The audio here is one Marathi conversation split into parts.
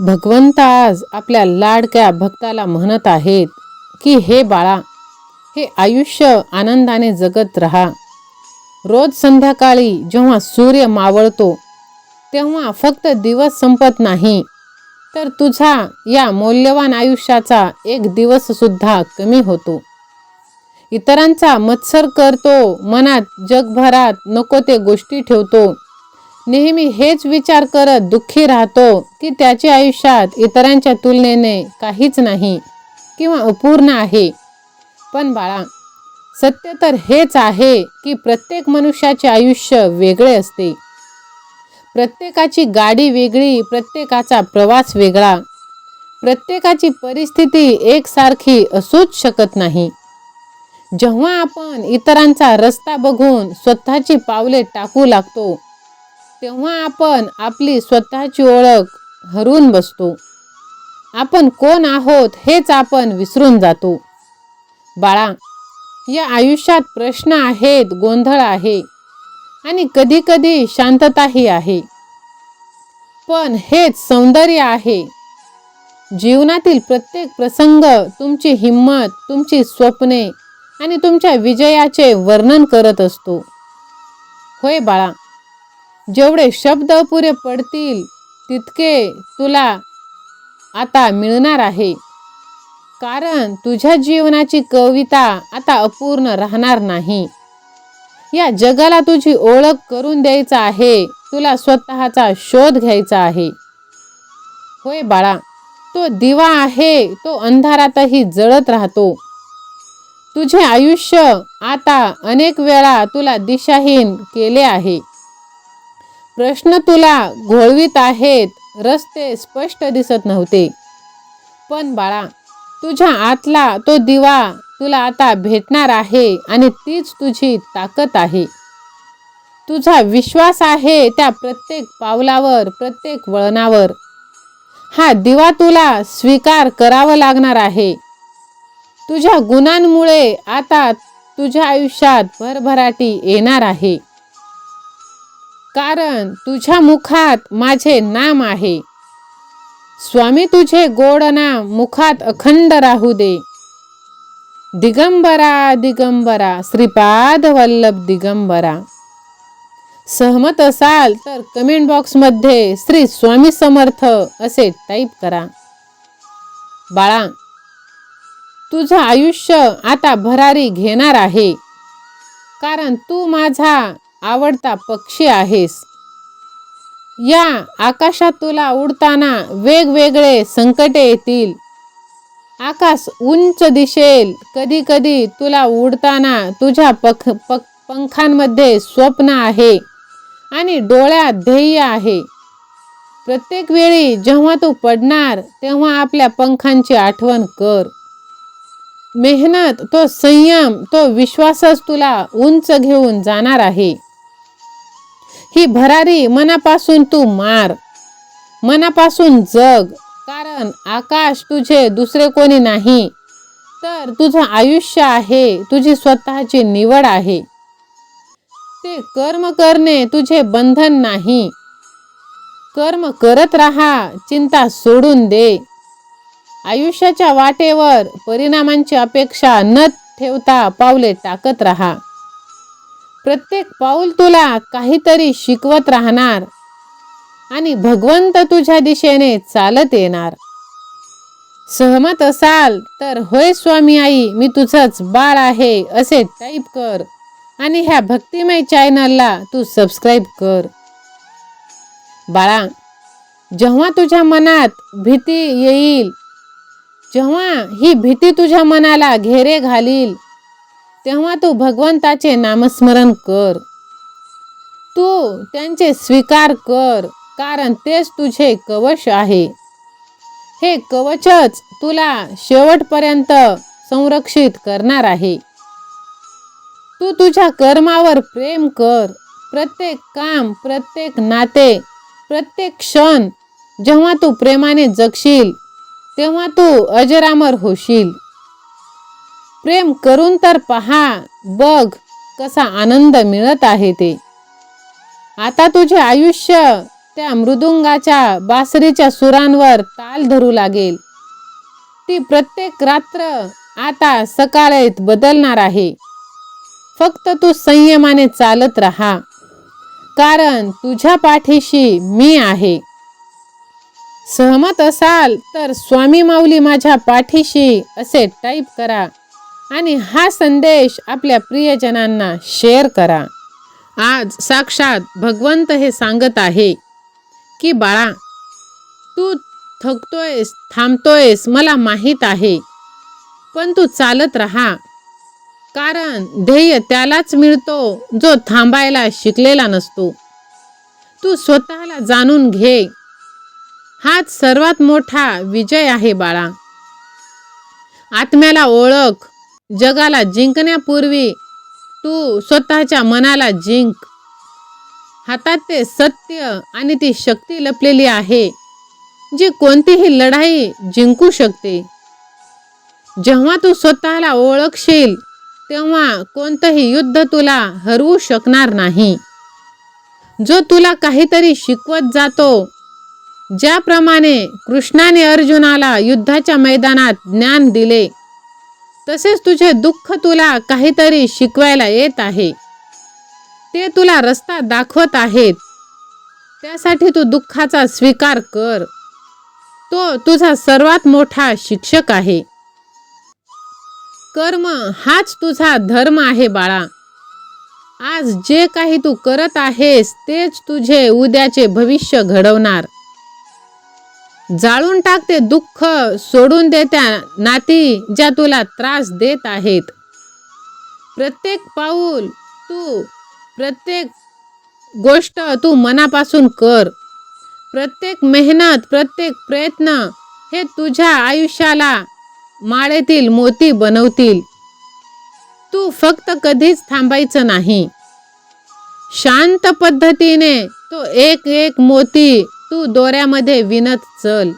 भगवंत आज आपल्या लाडक्या भक्ताला म्हणत आहेत की हे बाळा हे आयुष्य आनंदाने जगत राहा. रोज संध्याकाळी जेव्हा सूर्य मावळतो तेव्हा फक्त दिवस संपत नाही. तर तुझा या मौल्यवान आयुष्याचा एक दिवससुद्धा कमी होतो. इतरांचा मत्सर करतो मनात जगभरात नको ते गोष्टी ठेवतो. नेहमी हेच विचार करत दुःखी राहतो की त्याच्या आयुष्यात इतरांच्या तुलनेने काहीच नाही किंवा अपूर्ण आहे. पण बाळा सत्य तर हेच आहे की प्रत्येक मनुष्याचे आयुष्य वेगळे असते. प्रत्येकाची गाडी वेगळी प्रत्येकाचा प्रवास वेगळा. प्रत्येकाची परिस्थिती एकसारखी असूच शकत नाही. जेव्हा आपण इतरांचा रस्ता बघून स्वतःची पावले टाकू लागतो तेव्हा आपण आपली स्वतःची ओळख हरवून बसतो. आपण कोण आहोत हेच आपण विसरून जातो. बाळा या आयुष्यात प्रश्न आहेत गोंधळ आहे आणि कधीकधी शांतताही आहे. पण हेच सौंदर्य आहे. जीवनातील प्रत्येक प्रसंग तुमची हिंमत तुमची स्वप्ने आणि तुमच्या विजयाचे वर्णन करत असतो. होय बाळा जेवढे शब्द अपुरे पडतील तितके तुला आता मिळणार आहे. कारण तुझ्या जीवनाची कविता आता अपूर्ण राहणार नाही. या जगाला तुझी ओळख करून द्यायचा आहे. तुला स्वतःचा शोध घ्यायचा आहे. होय बाळा तो दिवा आहे तो अंधारातही जळत राहतो. तुझे आयुष्य आता अनेक वेळा तुला दिशाहीन केले आहे. प्रश्न तुला घोळवीत आहेत रस्ते स्पष्ट दिसत नव्हते. पण बाळा तुझ्या आतला तो दिवा तुला आता भेटणार आहे आणि तीच तुझी ताकद आहे. तुझा विश्वास आहे त्या प्रत्येक पावलावर प्रत्येक वळणावर. हा दिवा तुला स्वीकार करावा लागणार आहे. तुझ्या गुणांमुळे आता तुझ्या आयुष्यात भरभराटी येणार आहे. कारण तुझ्या मुखात माझे नाम आहे. स्वामी तुझे गोड नाम मुखात अखंड राहू दे. दिगंबरा दिगंबरा श्रीपाद वल्लभ दिगंबरा. सहमत असाल तर कमेंट बॉक्समध्ये श्री स्वामी समर्थ असे टाईप करा. बाळा तुझं आयुष्य आता भरारी घेणार आहे. कारण तू माझा आवडता पक्षी आहेस. या आकाशात तुला उडताना वेगवेगळे संकटे येतील. आकाश उंच दिसेल कधी कधी तुला उडताना तुझ्या पख पक पंखांमध्ये स्वप्न आहे आणि डोळ्यात ध्येय आहे. प्रत्येक वेळी जेव्हा तू पडणार तेव्हा आपल्या पंखांची आठवण कर. मेहनत तो संयम तो विश्वासच तुला उंच घेऊन जाणार आहे. ही भरारी मनापासून तू मार. मनापासून जग कारण आकाश तुझे दुसरे कोणी नाही. तर तुझं आयुष्य आहे तुझी स्वतःची निवड आहे. ते कर्म करणे तुझे बंधन नाही. कर्म करत राहा चिंता सोडून दे. आयुष्याच्या वाटेवर परिणामांची अपेक्षा न ठेवता पावले टाकत राहा. प्रत्येक पाऊल तुला काहीतरी शिकवत राहणार. आणि भगवंत तुझ्या दिशेने चालत येणार. सहमत असाल तर होय स्वामी आई मी तुझंच बाळ आहे असे टाईप कर. आणि ह्या भक्तिमय चॅनलला तू सबस्क्राईब कर. बाळा जेव्हा तुझ्या मनात भीती येईल जेव्हा ही भीती तुझ्या मनाला घेरे घालील तेव्हा तू भगवंताचे नामस्मरण कर. तू त्यांचे स्वीकार कर कारण तेच तुझे कवच आहे. हे कवचच तुला शेवटपर्यंत संरक्षित करणार आहे. तू तुझ्या कर्मावर प्रेम कर. प्रत्येक काम प्रत्येक नाते प्रत्येक क्षण जेव्हा तू प्रेमाने जगशील तेव्हा तू अजरामर होशील. प्रेम करून तर पहा बघ कसा आनंद मिळत आहे ते. आता तुझे आयुष्य त्या मृदुंगाच्या बासरीच्या सुरांवर ताल धरू लागेल. ती प्रत्येक रात्र आता सकाळीत बदलणार आहे. फक्त तू संयमाने चालत राहा कारण तुझ्या पाठीशी मी आहे. सहमत असाल तर स्वामी माऊली माझ्या पाठीशी असे टाईप करा. आणि हा संदेश आपल्या प्रियजनांना शेअर करा. आज साक्षात भगवंत हे सांगत आहे की बाळा तू थकतोयस थांबतोयस मला माहीत आहे पण तू चालत राहा. कारण ध्येय त्यालाच मिळतो जो थांबायला शिकलेला नसतो. तू स्वतःला जाणून घे. हाच सर्वात मोठा विजय आहे बाळा. आत्म्याला ओळख जगाला जिंकण्यापूर्वी तू स्वतःच्या मनाला जिंक. हातात ते सत्य आणि ती शक्ती लपलेली आहे जी कोणतीही लढाई जिंकू शकते. जेव्हा तू स्वतःला ओळखशील तेव्हा कोणतंही युद्ध तुला हरवू शकणार नाही. जो तुला काहीतरी शिकवत जातो ज्याप्रमाणे कृष्णाने अर्जुनाला युद्धाच्या मैदानात ज्ञान दिले तसेच तुझे दुःख तुला काहीतरी शिकवायला येत आहे. ते तुला रस्ता दाखवत आहेत. त्यासाठी तू दुःखाचा स्वीकार कर. तो तुझा सर्वात मोठा शिक्षक आहे. कर्म हाच तुझा धर्म आहे बाळा. आज जे काही तू करत आहेस तेच तुझे उद्याचे भविष्य घडवणार. जाळून टाकते दुःख सोडून दे त्या नाती ज्या तुला त्रास देत आहेत. प्रत्येक पाऊल तू प्रत्येक गोष्ट तू मनापासून कर. प्रत्येक मेहनत प्रत्येक प्रयत्न हे तुझ्या आयुष्याला माळेतील मोती बनवतील. तू फक्त कधीच थांबायचं नाही. शांत पद्धतीने तो एक एक मोती तू दोऱ्यामध्ये विनत चल.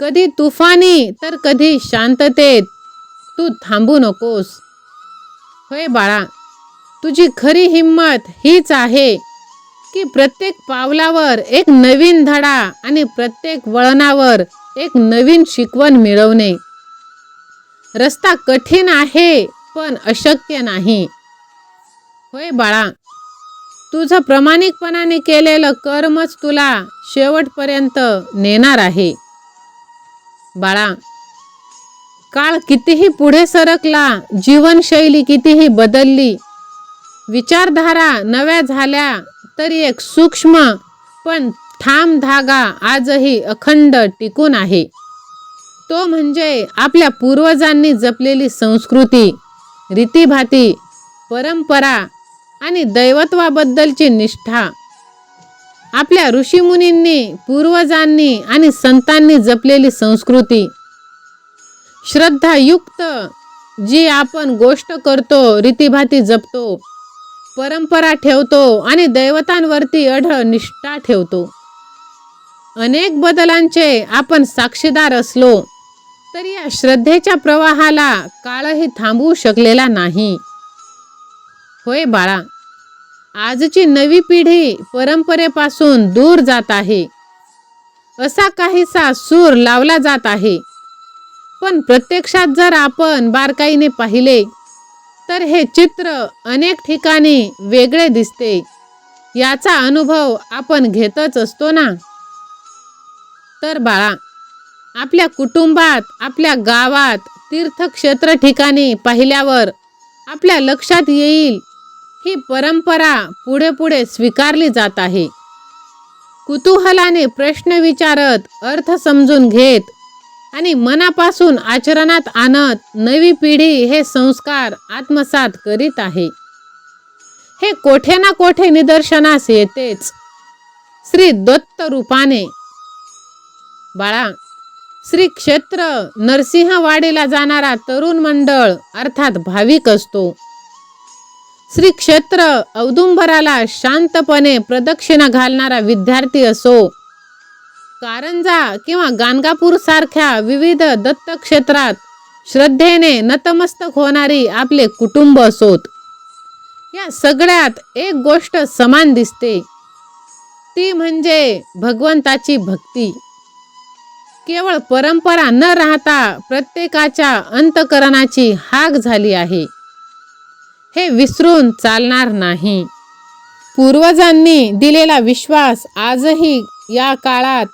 कधी तुफानी तर कधी शांततेत. तू थांबू नकोस. होय बाळा तुझी खरी हिंमत हीच आहे की प्रत्येक पावलावर एक नवीन धडा आणि प्रत्येक वळणावर एक नवीन शिकवण मिळवणे. रस्ता कठीण आहे पण अशक्य नाही. होय बाळा तुझं प्रामाणिकपणाने केलेलं कर्मच तुला शेवटपर्यंत नेणार आहे. बाळा काळ कितीही पुढे सरकला जीवनशैली कितीही बदलली विचारधारा नव्या झाल्या तरी एक सूक्ष्म पण ठाम धागा आजही अखंड टिकून आहे. तो म्हणजे आपल्या पूर्वजांनी जपलेली संस्कृती रीतीभाती परंपरा आणि दैवत्वाबद्दलची निष्ठा. आपल्या ऋषीमुनींनी पूर्वजांनी आणि संतांनी जपलेली संस्कृती. श्रद्धायुक्त जी आपण गोष्ट करतो रीतीभाती जपतो परंपरा ठेवतो आणि दैवतांवरती अढळ निष्ठा ठेवतो. अनेक बदलांचे आपण साक्षीदार असलो तरी या श्रद्धेच्या प्रवाहाला काळही थांबवू शकलेला नाही. होय बाळा. आजची नवी पिढी परंपरेपासून दूर जात आहे. असा काहीसा सूर लावला जात आहे. पण प्रत्यक्षात जर आपण बारकाईने पाहिले तर हे चित्र अनेक ठिकाणी वेगळे दिसते. याचा अनुभव आपण घेतच असतो ना? तर बाळा आपल्या कुटुंबात आपल्या गावात तीर्थक्षेत्र ठिकाणी पाहिल्यावर आपल्या लक्षात येईल ही परंपरा पुढे पुढे स्वीकारली जात आहे. कुतूहलाने प्रश्न विचारत अर्थ समजून घेत आणि मनापासून आचरणात आणत नवी पिढी हे संस्कार आत्मसात करीत आहे. हे कोठे ना कोठे निदर्शनास येतेच. श्री दत्त रूपाने. बाळा श्री क्षेत्र नरसिंहवाडीला जाणारा तरुण मंडळ अर्थात भाविक असतो. श्री क्षेत्र औदुंबराला शांतपणे प्रदक्षिणा घालणारा विद्यार्थी असो. कारंजा किंवा गाणगापूर सारख्या विविध दत्तक्षेत्रात श्रद्धेने नतमस्तक होणारी आपले कुटुंब असोत. या सगळ्यात एक गोष्ट समान दिसते. ती ती म्हणजे भगवंताची भक्ती. केवळ परंपरा न राहता प्रत्येकाच्या अंतकरणाची हाक झाली आहे. हे विसरून चालणार नाही. पूर्वजांनी दिलेला विश्वास आजही या काळात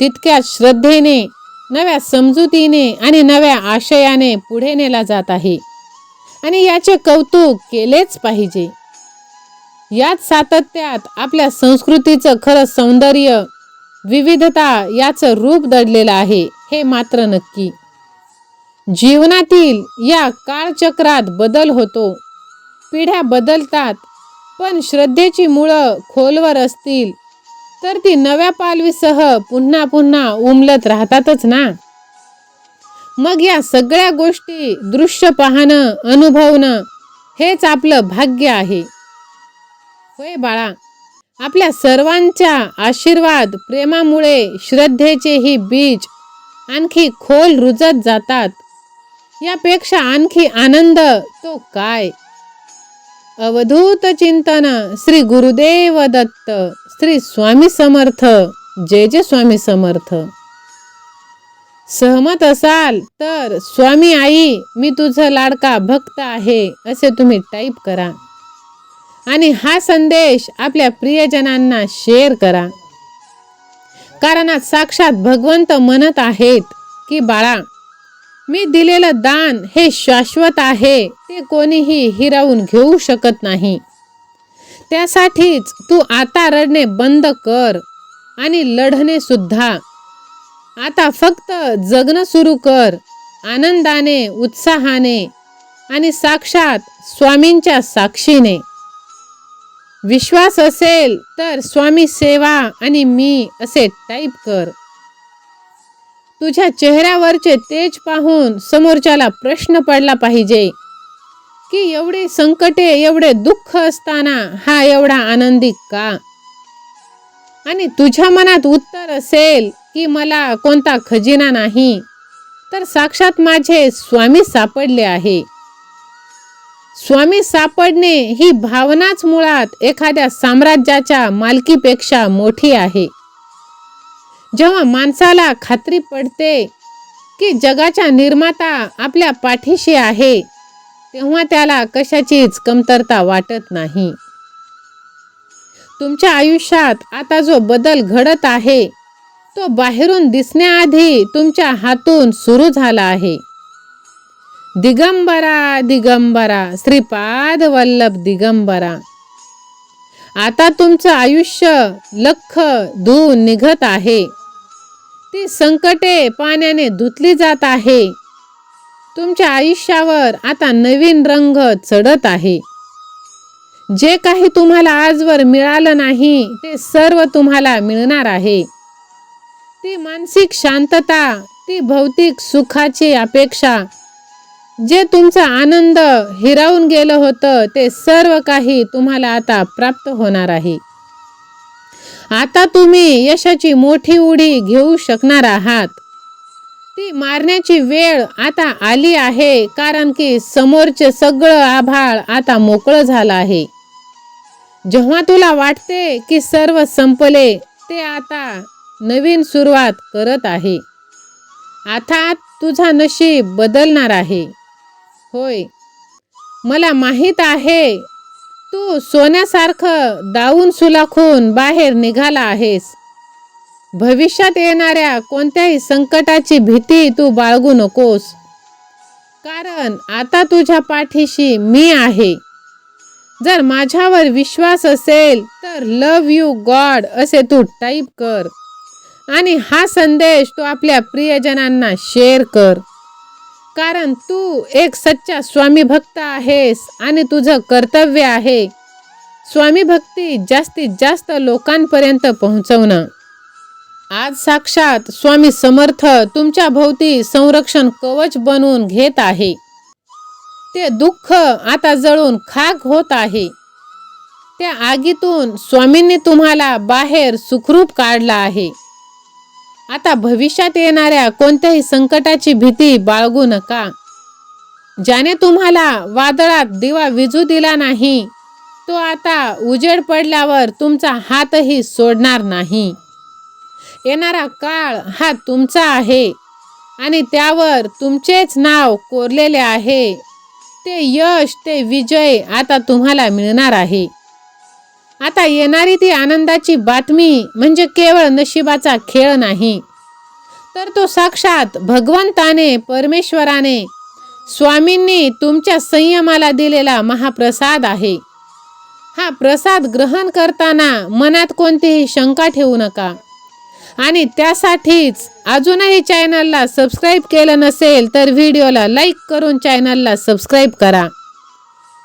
तितक्या श्रद्धेने नव्या समजुतीने आणि नव्या आशयाने पुढे नेला जात आहे. आणि याचे कौतुक केलेच पाहिजे. याच सातत्यात आपल्या संस्कृतीचं खरं सौंदर्य विविधता याचं रूप दडलेलं आहे हे मात्र नक्की. जीवनातील या काळचक्रात बदल होतो. पिढ्या बदलतात. पण श्रद्धेची मुळं खोलवर असतील तर ती नव्या पालवीसह पुन्हा पुन्हा उमलत राहतातच ना? मग या सगळ्या गोष्टी दृश्य पाहणं अनुभवणं हेच आपलं भाग्य आहे. होय बाळा आपल्या सर्वांच्या आशीर्वाद प्रेमामुळे श्रद्धेचे ही बीज आणखी खोल रुजत जातात. यापेक्षा आणखी आनंद तो काय? अवधूत चिंतन श्री गुरुदेव दत्त श्री स्वामी समर्थ जय जय स्वामी समर्थ. सहमत असाल तर स्वामी आई मी तुझं लाडका भक्त आहे असे तुम्ही टाईप करा. आणि हा संदेश आपल्या प्रियजनांना शेअर करा. कारण साक्षात भगवंत म्हणत आहेत की बाळा मी दिलेलं दान हे शाश्वत आहे ते कोणीही हिरावून घेऊ शकत नाही. त्यासाठीच तू आता रडणे बंद कर आणि लढणे सुद्धा. आता फक्त जगणं सुरू कर आनंदाने उत्साहाने आणि साक्षात स्वामींच्या साक्षीने. विश्वास असेल तर स्वामी सेवा आणि मी असे टाईप कर. तुझ्या चेहऱ्यावरचे तेज पाहून समोरच्याला प्रश्न पडला पाहिजे की एवढे संकटे एवढे दुःख असताना हा एवढा आनंदी का? आणि तुझ्या मनात उत्तर असेल की मला कोणता खजिना नाही तर साक्षात माझे स्वामी सापडले आहे. स्वामी सापडणे ही भावनाच मुळात एखाद्या साम्राज्याच्या मालकीपेक्षा मोठी आहे. जेव्हा माणसाला खात्री पडते की जगाच्या निर्माता आपल्या पाठीशी आहे तेव्हा त्याला कशाचीच कमतरता वाटत नाही. तुमच्या आयुष्यात आता जो बदल घडत आहे तो बाहेरून दिसण्याआधी तुमच्या हातून सुरू झाला आहे. दिगंबरा दिगंबरा श्रीपाद वल्लभ दिगंबरा. आता तुमचं आयुष्य लख धुवून निघत आहे. ती संकटे पाण्याने धुतली जात आहे. तुमच्या आयुष्यावर आता नवीन रंग चढत आहे. जे काही तुम्हाला आजवर मिळालं नाही ते सर्व तुम्हाला मिळणार आहे. ती मानसिक शांतता ती भौतिक सुखाची अपेक्षा जे तुमचा आनंद हिरावून गेलं होतं ते सर्व काही तुम्हाला आता प्राप्त होणार आहे. आता तुम्ही यशाची मोठी उडी घेऊ शकणार आहात. ती मारण्याची वेळ आता आली आहे कारण की समोरचे सगळं आभाळ आता मोकळं झालं आहे. जेव्हा तुला वाटते की सर्व संपले ते आता नवीन सुरुवात करत आहे. आता तुझा नशीब बदलणार आहे. होय. मला माहीत आहे. तू सोन्यासारखं दावून सुलाखून बाहेर निघाला आहेस. भविष्यात येणाऱ्या कोणत्याही संकटाची भीती तू बाळगू नकोस. कारण आता तुझ्या पाठीशी मी आहे. जर माझ्यावर विश्वास असेल तर लव यू गॉड असे तू टाईप कर. आणि हा संदेश तू आपल्या प्रियजनांना शेअर कर. कारण तू एक सच्चा स्वामी भक्त आहेस आणि तुझं कर्तव्य आहे स्वामी भक्ती जास्तीत जास्त लोकांपर्यंत पोहोचवणं. आज साक्षात स्वामी समर्थ तुमच्या भोवती संरक्षण कवच बनवून घेत आहे. ते दुःख आता जळून खाक होत आहे. त्या आगीतून स्वामींनी तुम्हाला बाहेर सुखरूप काढला आहे. आता भविष्यात येणाऱ्या कोणत्याही संकटाची भीती बाळगू नका. ज्याने तुम्हाला वादळात दिवा विजू दिला नाही तो आता उजेड पडल्यावर तुमचा हातही सोडणार नाही. येणारा काळ हा तुमचा आहे आणि त्यावर तुमचेच नाव कोरलेले आहे. ते यश ते विजय आता तुम्हाला मिळणार आहे. आता येणारी ती आनंदाची बातमी म्हणजे केवळ नशिबाचा खेळ नाही. तर तो साक्षात भगवंताने परमेश्वराने स्वामींनी तुमच्या संयमाला दिलेला महाप्रसाद आहे. हा प्रसाद ग्रहण करताना मनात कोणतीही शंका ठेवू नका. आणि त्यासाठीच अजूनही चॅनलला सबस्क्राईब केलं नसेल तर व्हिडिओला लाईक करून चॅनलला सबस्क्राईब करा.